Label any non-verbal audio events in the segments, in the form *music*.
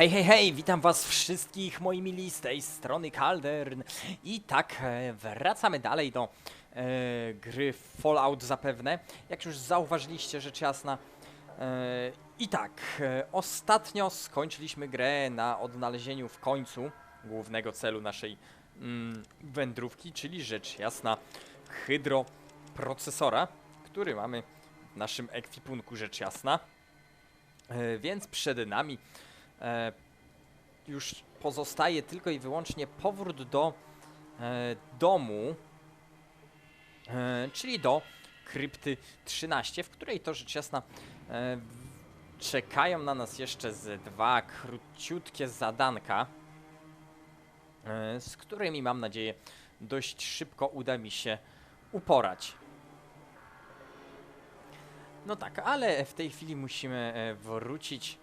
Hej, hej, hej, witam was wszystkich, moi mili, z tej strony Kaldern. I tak, e, wracamy dalej do e, gry Fallout zapewne. Jak już zauważyliście, rzecz jasna. E, I tak, e, ostatnio skończyliśmy grę na odnalezieniu w końcu głównego celu naszej mm, wędrówki, czyli rzecz jasna hydroprocesora, który mamy w naszym ekwipunku, rzecz jasna. E, więc przed nami już pozostaje tylko i wyłącznie powrót do e, domu, e, czyli do krypty 13, w której to rzecz jasna e, czekają na nas jeszcze z dwa króciutkie zadanka, e, z którymi mam nadzieję dość szybko uda mi się uporać. No tak, ale w tej chwili musimy e, wrócić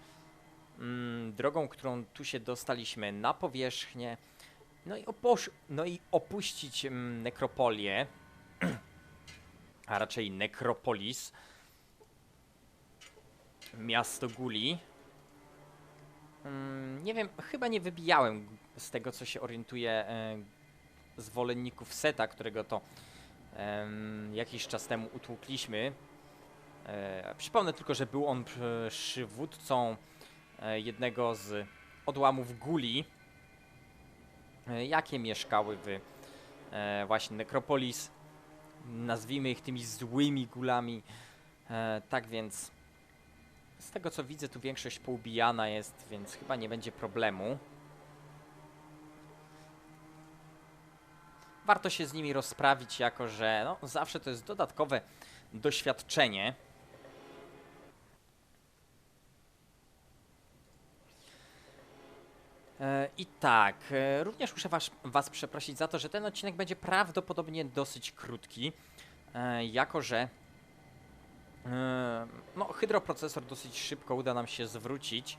drogą, którą tu się dostaliśmy na powierzchnię, no i, no i opuścić mm, nekropolię, *clears throat* a raczej nekropolis, miasto Guli. Mm, nie wiem, chyba nie wybijałem z tego, co się orientuje e, zwolenników Seta, którego to jakiś czas temu utłukliśmy. E, przypomnę tylko, że był on przy- przywódcą jednego z odłamów guli, e, jakie mieszkały w e, właśnie Nekropolis. Nazwijmy ich tymi złymi gulami. E, tak więc z tego co widzę, tu większość poubijana jest, więc chyba nie będzie problemu. Warto się z nimi rozprawić, jako że no, zawsze to jest dodatkowe doświadczenie. E, I tak, e, również muszę was, was przeprosić za to, że ten odcinek będzie prawdopodobnie dosyć krótki, e, jako że e, no, hydroprocesor dosyć szybko uda nam się zwrócić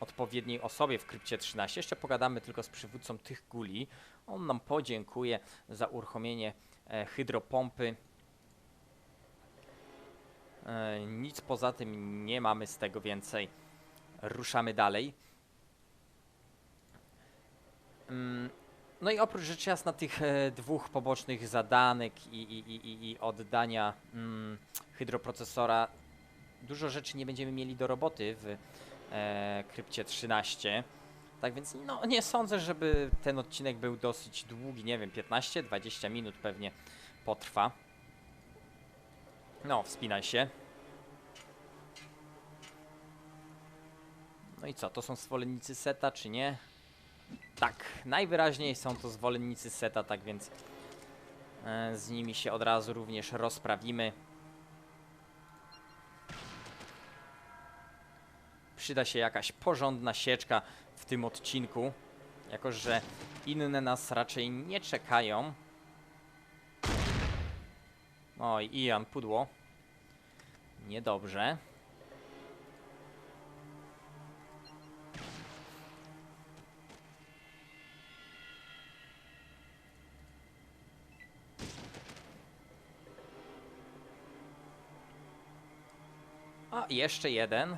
odpowiedniej osobie w krypcie 13. Jeszcze pogadamy tylko z przywódcą tych guli. On nam podziękuje za uruchomienie hydropompy. Nic poza tym nie mamy z tego więcej. Ruszamy dalej. Mm, No i oprócz rzecz jasna tych e, dwóch pobocznych zadanek i, i, i, i- oddania mm, hydroprocesora, dużo rzeczy nie będziemy mieli do roboty w e, krypcie 13. Tak więc no, nie sądzę, żeby ten odcinek był dosyć długi, nie wiem, 15-20 minut pewnie potrwa. No, wspinaj się. No i co, to są zwolennicy seta, czy nie? Tak, najwyraźniej są to zwolennicy seta, tak więc e, z nimi się od razu również rozprawimy. Przyda się jakaś porządna sieczka w tym odcinku, jako że inne nas raczej nie czekają. Oj, Ian, pudło. Niedobrze. Jeszcze jeden.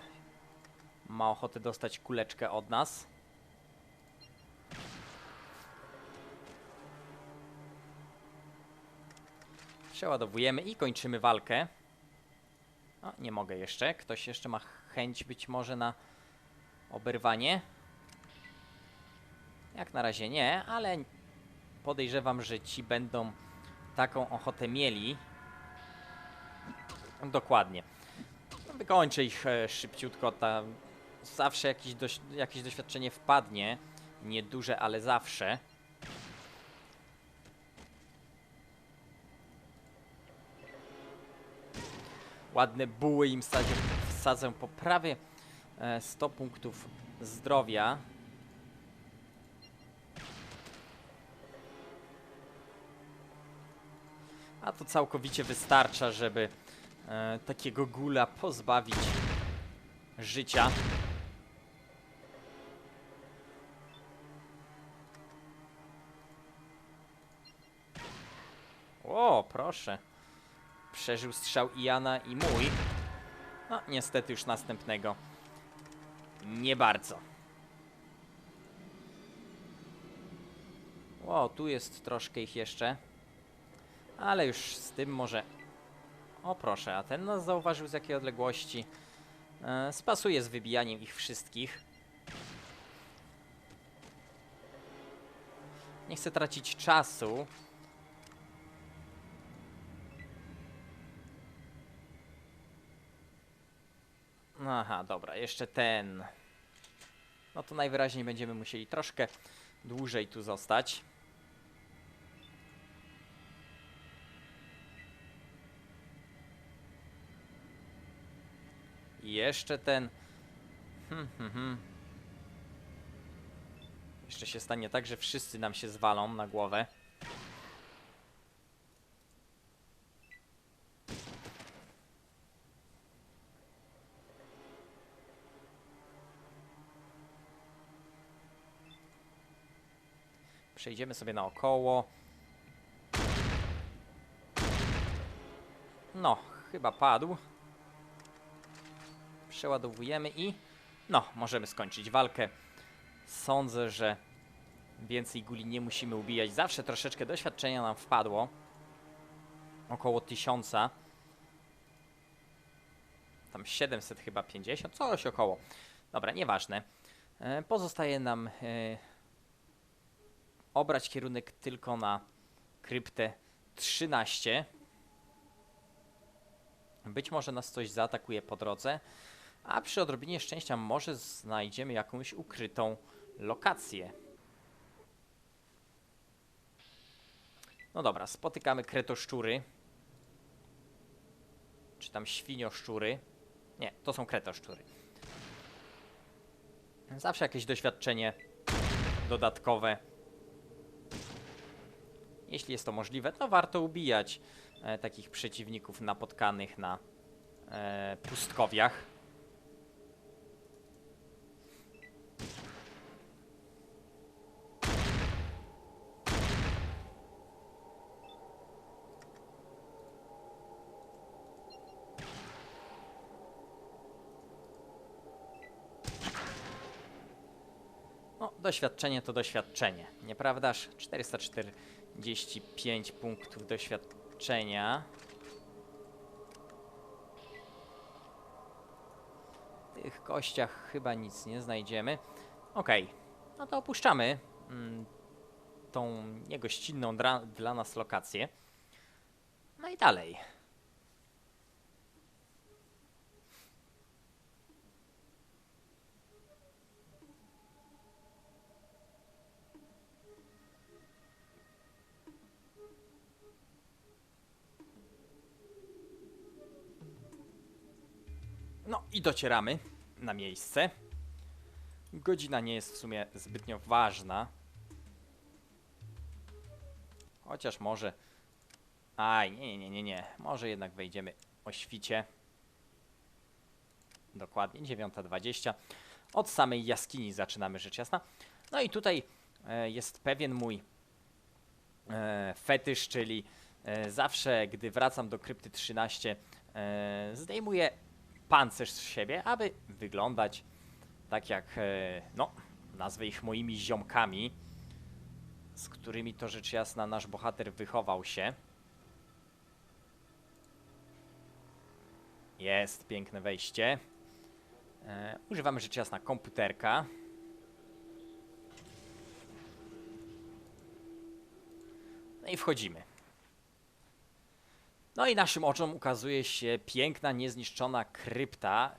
Ma ochotę dostać kuleczkę od nas. Przeładowujemy i kończymy walkę. A, nie mogę jeszcze. Ktoś jeszcze ma chęć być może na oberwanie. Jak na razie nie, ale podejrzewam, że ci będą taką ochotę mieli. Dokładnie. Wykończę ich e, szybciutko. Ta, zawsze jakieś, doś, jakieś doświadczenie wpadnie. Nieduże, ale zawsze. Ładne buły im wsadzę, wsadzę po prawie e, 100 punktów zdrowia. A to całkowicie wystarcza, żeby e, takiego gula pozbawić życia. O, proszę. Przeżył strzał Iana i mój. No, niestety już następnego nie bardzo. O, tu jest troszkę ich jeszcze. Ale już z tym może... O proszę, a ten nas zauważył z jakiej odległości. E, spasuje z wybijaniem ich wszystkich. Nie chcę tracić czasu. Aha, dobra, jeszcze ten. No to najwyraźniej będziemy musieli troszkę dłużej tu zostać. Jeszcze ten. Hmm, hmm, hmm. Jeszcze się stanie tak, że wszyscy nam się zwalą na głowę. Przejdziemy sobie naokoło. No, chyba padł. Przeładowujemy i... No, możemy skończyć walkę. Sądzę, że więcej guli nie musimy ubijać. Zawsze troszeczkę doświadczenia nam wpadło. Około tysiąca. Tam 700 chyba 50, coś około. Dobra, nieważne. E, Pozostaje nam e, obrać kierunek tylko na kryptę 13. Być może nas coś zaatakuje po drodze, a przy odrobinie szczęścia może znajdziemy jakąś ukrytą lokację. No dobra, spotykamy kretoszczury. Czy tam świnioszczury. Nie, to są kretoszczury. Zawsze jakieś doświadczenie dodatkowe. Jeśli jest to możliwe, to warto ubijać e, takich przeciwników napotkanych na e, pustkowiach. No, doświadczenie to doświadczenie, nieprawdaż? 445 punktów doświadczenia. W tych kościach chyba nic nie znajdziemy. Okej, no to opuszczamy mm, tą niegościnną dla nas lokację. No i dalej. I docieramy na miejsce. Godzina nie jest w sumie zbytnio ważna. Chociaż może... Aj, nie, nie, nie, nie. Może jednak wejdziemy o świcie. Dokładnie, 9.20. Od samej jaskini zaczynamy rzecz jasna. No i tutaj e, jest pewien mój e, fetysz, czyli e, zawsze, gdy wracam do krypty 13, e, zdejmuję pancerz z siebie, aby wyglądać tak jak, e, no, nazwę ich moimi ziomkami, z którymi to rzecz jasna nasz bohater wychował się. Jest piękne wejście. E, używamy rzecz jasna komputerka. No i wchodzimy. No i naszym oczom ukazuje się piękna, niezniszczona krypta.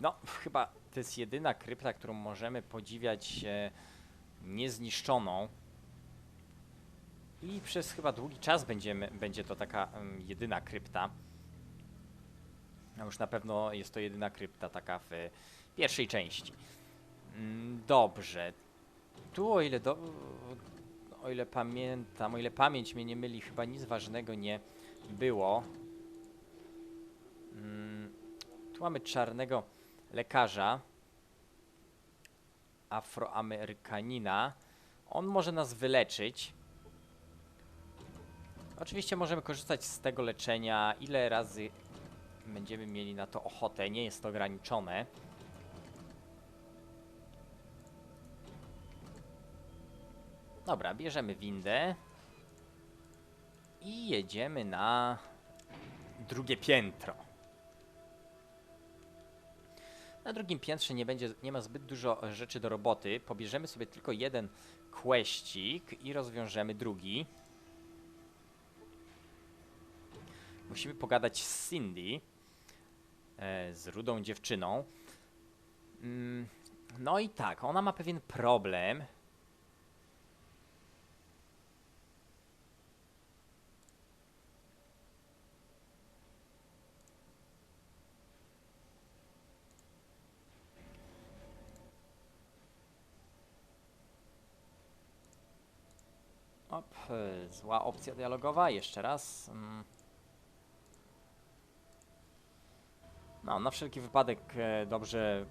No, chyba to jest jedyna krypta, którą możemy podziwiać e, niezniszczoną. I przez chyba długi czas będziemy, będzie to taka jedyna krypta. No już na pewno jest to jedyna krypta taka w pierwszej części. Mm, Dobrze. Tu o ile do, o ile pamiętam, o ile pamięć mnie nie myli, chyba nic ważnego nie było. Mm, tu mamy czarnego lekarza, afroamerykanina. On może nas wyleczyć. Oczywiście możemy korzystać z tego leczenia, ile razy będziemy mieli na to ochotę, nie jest to ograniczone. Dobra, bierzemy windę. I jedziemy na drugie piętro. Na drugim piętrze nie, będzie, nie ma zbyt dużo rzeczy do roboty. Pobierzemy sobie tylko jeden questik i rozwiążemy drugi. Musimy pogadać z Cindy, e, z rudą dziewczyną. Mm, no i tak, ona ma pewien problem. Op, e, zła opcja dialogowa, jeszcze raz. Mm. No, na wszelki wypadek e, dobrze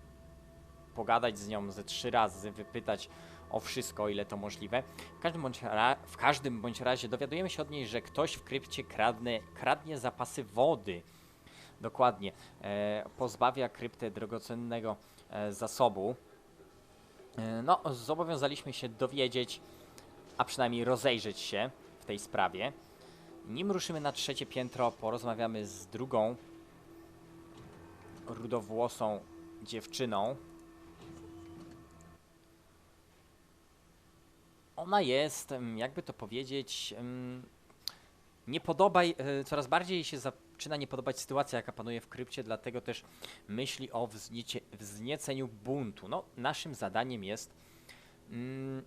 pogadać z nią ze trzy razy, wypytać o wszystko, ile to możliwe. W każdym bądź, w każdym bądź razie dowiadujemy się od niej, że ktoś w krypcie kradnie, kradnie zapasy wody. Dokładnie. E, pozbawia kryptę drogocennego e, zasobu. E, no, zobowiązaliśmy się dowiedzieć, a przynajmniej rozejrzeć się w tej sprawie. Nim ruszymy na trzecie piętro, porozmawiamy z drugą rudowłosą dziewczyną. Ona jest, em, jakby to powiedzieć, em, nie podoba, e, coraz bardziej się zaczyna nie podobać sytuacja, jaka panuje w krypcie, dlatego też myśli o wzniecie, wznieceniu buntu. No, naszym zadaniem jest mm,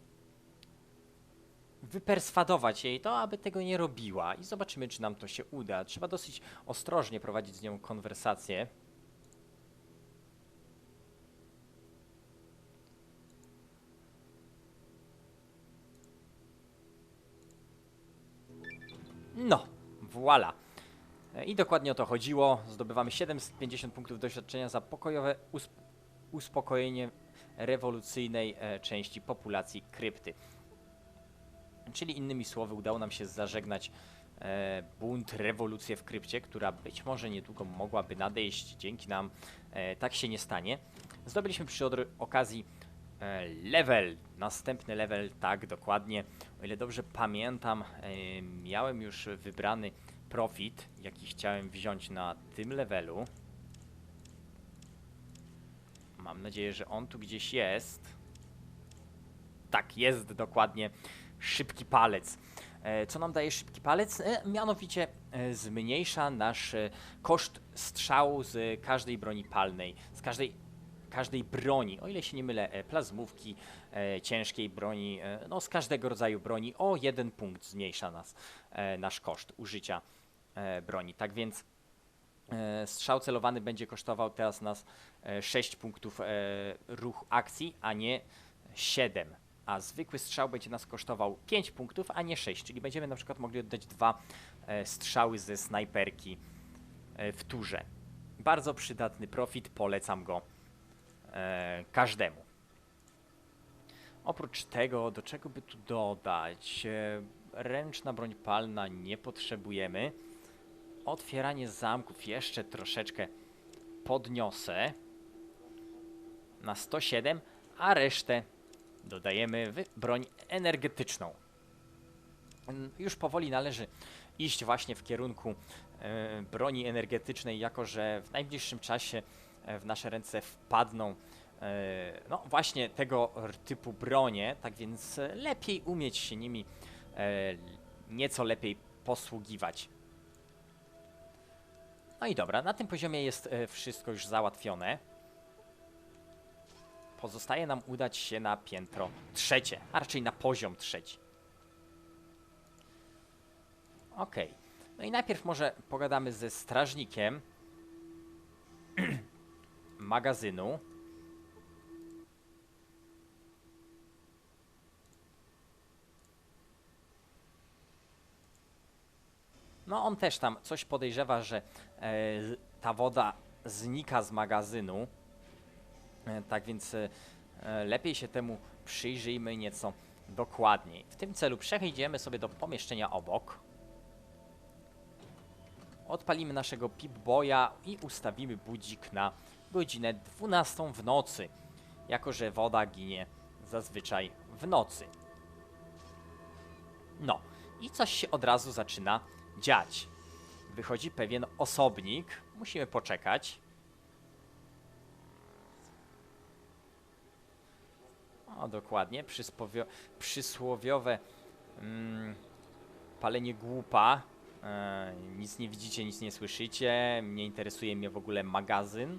wyperswadować jej to, aby tego nie robiła i zobaczymy, czy nam to się uda. Trzeba dosyć ostrożnie prowadzić z nią konwersację. No, voila. E, I dokładnie o to chodziło. Zdobywamy 750 punktów doświadczenia za pokojowe usp- uspokojenie rewolucyjnej e, części populacji krypty. Czyli innymi słowy, udało nam się zażegnać e, bunt, rewolucję w krypcie, która być może niedługo mogłaby nadejść. Dzięki nam e, tak się nie stanie. Zdobyliśmy przy okazji e, level, następny level, tak dokładnie. O ile dobrze pamiętam, e, miałem już wybrany profit, jaki chciałem wziąć na tym levelu. Mam nadzieję, że on tu gdzieś jest. Tak, jest dokładnie szybki palec. E, Co nam daje szybki palec? E, Mianowicie e, zmniejsza nasz koszt strzału z każdej broni palnej, z każdej, każdej broni, o ile się nie mylę, plazmówki, ciężkiej broni, no z każdego rodzaju broni o jeden punkt zmniejsza nas nasz koszt użycia broni. Tak więc strzał celowany będzie kosztował teraz nas e, 6 punktów e, ruch akcji, a nie 7. A zwykły strzał będzie nas kosztował 5 punktów, a nie 6. Czyli będziemy na przykład mogli oddać dwa e, strzały ze snajperki e, w turze. Bardzo przydatny profit, polecam go e, każdemu. Oprócz tego, do czego by tu dodać? Ręczna broń palna nie potrzebujemy. Otwieranie zamków jeszcze troszeczkę podniosę na 107, a resztę dodajemy broń energetyczną. Mm, Już powoli należy iść właśnie w kierunku e, broni energetycznej, jako że w najbliższym czasie e, w nasze ręce wpadną e, no właśnie tego typu bronie, tak więc lepiej umieć się nimi nieco lepiej posługiwać. No i dobra, na tym poziomie jest wszystko już załatwione. Pozostaje nam udać się na piętro trzecie, a raczej na poziom trzeci. Okej. No i najpierw może pogadamy ze strażnikiem *clears throat* magazynu. No on też tam coś podejrzewa, że e, ta woda znika z magazynu. E, tak więc e, e, lepiej się temu przyjrzyjmy nieco dokładniej. W tym celu przejdziemy sobie do pomieszczenia obok. Odpalimy naszego Pip-Boya i ustawimy budzik na godzinę 12 w nocy, jako że woda ginie zazwyczaj w nocy. I coś się od razu zaczyna dziać. Wychodzi pewien osobnik. Musimy poczekać. O, dokładnie. Przysłowiowe mm, palenie głupa. E, nic nie widzicie, nic nie słyszycie. Nie interesuje mnie w ogóle magazyn.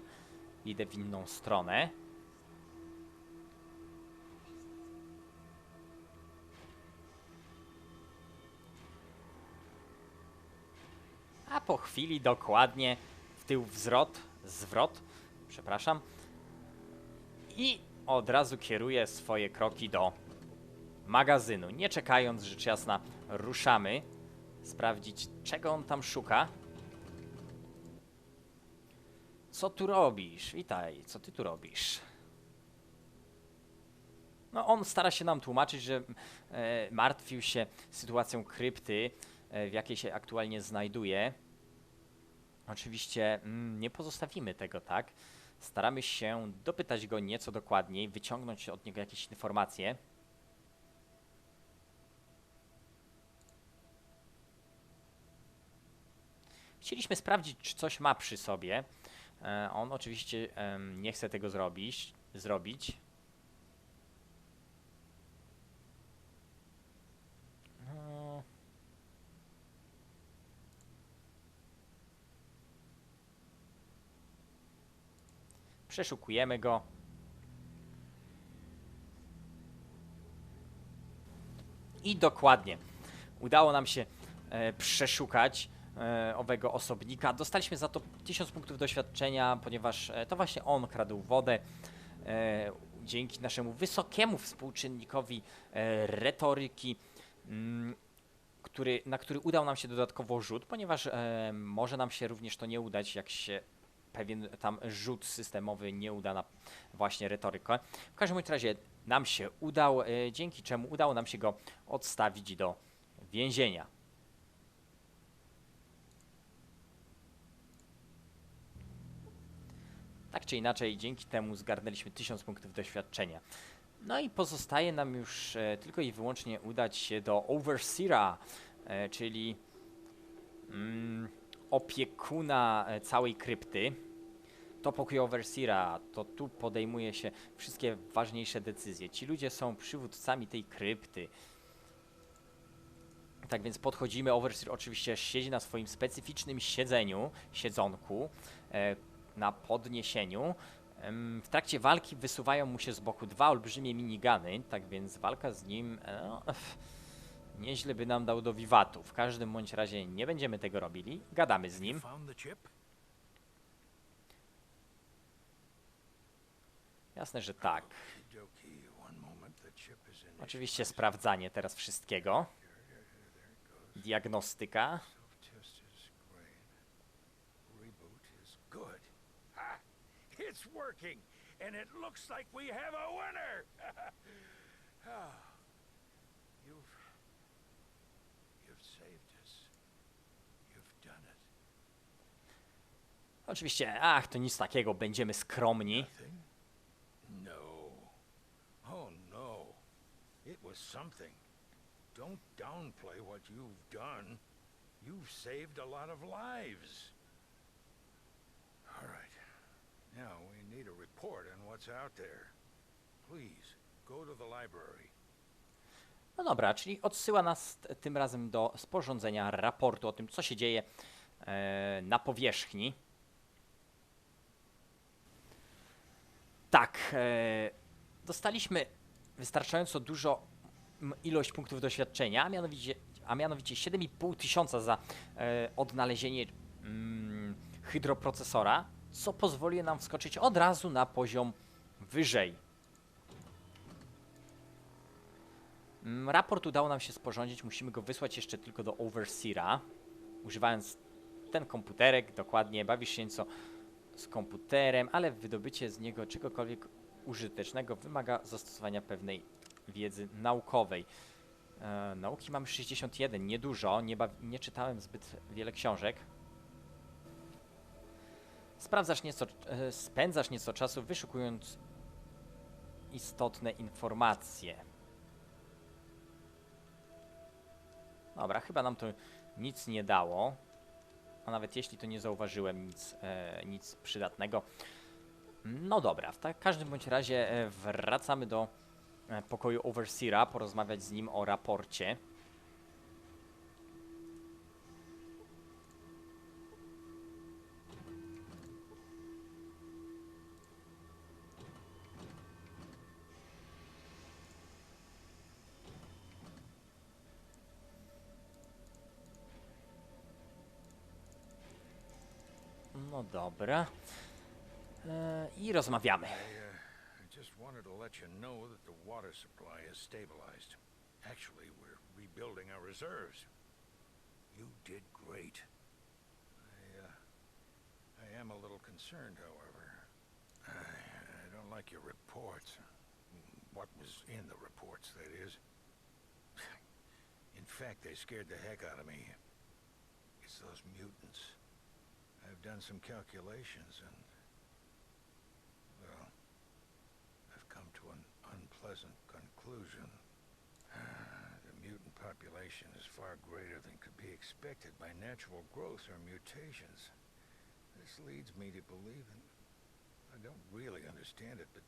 Idę w inną stronę. A po chwili dokładnie w tył wzrot, zwrot, przepraszam. I od razu kieruję swoje kroki do magazynu. Nie czekając, rzecz jasna, ruszamy. Sprawdzić, czego on tam szuka. Co tu robisz? Witaj, co ty tu robisz? No, on stara się nam tłumaczyć, że e, martwił się sytuacją krypty, e, w jakiej się aktualnie znajduje. Oczywiście mm, nie pozostawimy tego tak. Staramy się dopytać go nieco dokładniej, wyciągnąć od niego jakieś informacje. Chcieliśmy sprawdzić, czy coś ma przy sobie. E, on oczywiście nie chce tego zrobić. zrobić. No. Przeszukujemy go. I dokładnie. Udało nam się e, przeszukać e, owego osobnika. Dostaliśmy za to 1000 punktów doświadczenia, ponieważ e, to właśnie on kradł wodę. E, dzięki naszemu wysokiemu współczynnikowi e, retoryki, mm, który, na który udał nam się dodatkowo rzut, ponieważ e, może nam się również to nie udać, jak się pewien tam rzut systemowy nie uda na właśnie retorykę. W każdym razie nam się udał, e, dzięki czemu udało nam się go odstawić do więzienia. Tak czy inaczej, dzięki temu zgarnęliśmy 1000 punktów doświadczenia. No i pozostaje nam już e, tylko i wyłącznie udać się do Overseera, e, czyli mm, opiekuna e, całej krypty. To pokój Overseera, to tu podejmuje się wszystkie ważniejsze decyzje. Ci ludzie są przywódcami tej krypty. Tak więc podchodzimy, Overseer oczywiście siedzi na swoim specyficznym siedzeniu, siedzonku, e, na podniesieniu. W trakcie walki wysuwają mu się z boku dwa olbrzymie minigany, tak więc walka z nim e, no, nieźle by nam dał do wiwatu. W każdym bądź razie nie będziemy tego robili, gadamy z nim. Jasne, że tak. Oczywiście sprawdzanie teraz wszystkiego. Diagnostyka. It's working, and it looks like we have a winner. Ah, you've you've saved us. You've done it. Oczywiście, ach, to nic takiego, będziemy skromni. No. Oh no. It was something. Don't downplay what you've done. You've saved a lot of lives. All right. Now we need a report on what's out there. Please, go to the library. No dobra, czyli odsyła nas tym razem do sporządzenia raportu o tym, co się dzieje e, na powierzchni. Tak, e, dostaliśmy wystarczająco dużo ilość punktów doświadczenia, a mianowicie, a mianowicie 7,5 tysiąca za e, odnalezienie mm, hydroprocesora, co pozwoli nam wskoczyć od razu na poziom wyżej. Raport udało nam się sporządzić, musimy go wysłać jeszcze tylko do Overseera, używając ten komputerek, dokładnie, bawisz się nieco z komputerem, ale wydobycie z niego czegokolwiek użytecznego wymaga zastosowania pewnej wiedzy naukowej. E, nauki mamy 61, niedużo, nie, nie czytałem zbyt wiele książek. Sprawdzasz nieco, e, spędzasz nieco czasu wyszukując istotne informacje. Dobra, chyba nam to nic nie dało. A nawet jeśli to nie zauważyłem nic, e, nic przydatnego. No dobra, w tak, każdym bądź razie e, wracamy do e, pokoju Overseera, porozmawiać z nim o raporcie. Dobra. I rozmawiamy. Uh, just wanted to let you know that the water supply is stabilized. Actually, we're rebuilding our reserves. You did great. I, uh, I am a little concerned, however. I, I don't like your reports. What was in the reports, that is. *laughs* In fact, they scared the heck out of me. It's those mutants. I've done some calculations and well, I've come to an unpleasant conclusion. *sighs* The mutant population is far greater than could be expected by natural growth or mutations. This leads me to believe, and I don't really understand it, but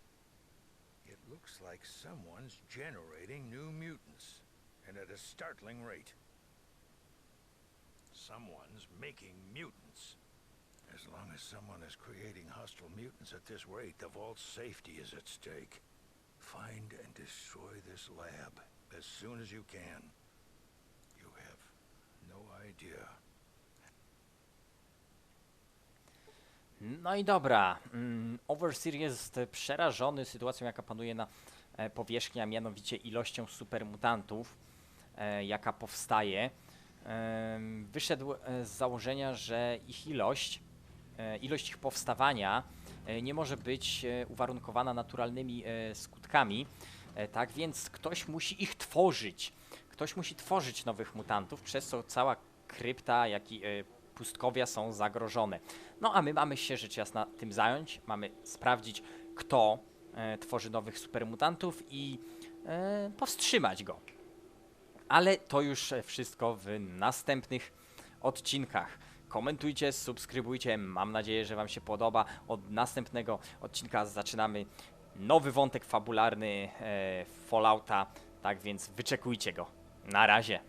it looks like someone's generating new mutants, and at a startling rate. Someone's making mutants. As long as someone is creating hostile mutants at this rate, the vault's safety is at stake. Find and destroy this lab as soon as you can. You have no idea. No i dobra. Mm, Overseer jest przerażony sytuacją, jaka panuje na e, powierzchni, a mianowicie ilością supermutantów, e, jaka powstaje. Wyszedł e, z założenia, że ich ilość, ilość ich powstawania e, nie może być e, uwarunkowana naturalnymi e, skutkami. E, Tak więc ktoś musi ich tworzyć. Ktoś musi tworzyć nowych mutantów, przez co cała krypta, jak i e, pustkowia są zagrożone. No a my mamy się rzecz jasna tym zająć, mamy sprawdzić, kto e, tworzy nowych supermutantów i e, powstrzymać go. Ale to już e, wszystko w następnych odcinkach. Komentujcie, subskrybujcie. Mam nadzieję, że Wam się podoba. Od następnego odcinka zaczynamy nowy wątek fabularny e, Fallouta. Tak więc wyczekujcie go. Na razie.